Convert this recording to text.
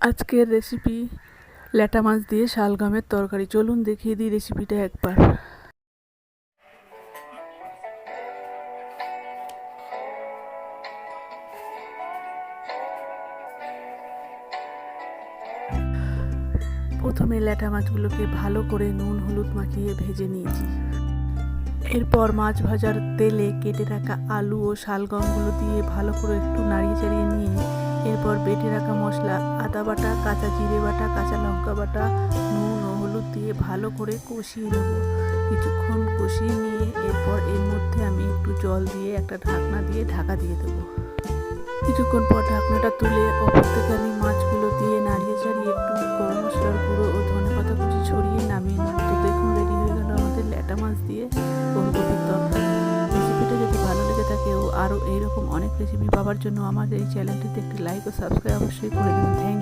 আজকের রেসিপি ল্যাটা মাছ দিয়ে শালগামের তরকারি। চলুন দেখিয়ে দিই রেসিপিটা একবার। প্রথমে ল্যাটা মাছগুলোকে ভালো করে নুন হলুদ মাখিয়ে ভেজে নিয়েছি। এরপর মাছ ভাজার তেলে কেটে রাখা আলু ও শালগমগুলো দিয়ে ভালো করে একটু নাড়িয়ে চাড়িয়ে নিয়ে এরপর বেটে রাখা মশলা, আদা বাটা, কাঁচা জিরে বাটা, কাঁচা লঙ্কা বাটা, নুন ও হলুদ দিয়ে ভালো করে কষিয়ে নেব। কিছুক্ষণ কষিয়ে নিয়ে এরপর এর মধ্যে আমি একটু জল দিয়ে একটা ঢাকনা দিয়ে ঢাকা দিয়ে দেবো। কিছুক্ষণ পর ঢাকনাটা তুলে ওপর থেকে আমি মাছগুলো দিয়ে নাড়িয়ে চাড়িয়ে একটু গরম মশলার গুঁড়ো ও ধনে পাতা কুচি ছড়িয়ে নামিয়ে নেব। তো দেখুন, রেডি হয়ে গেল আমাদের ল্যাটা মাছ দিয়ে ফুলকপির তরকারি। আরও এইরকম অনেক রেসিপি পাওয়ার জন্য আমাদের এই চ্যানেলটিতে একটি লাইক ও সাবস্ক্রাইব অবশ্যই করে দেবেন।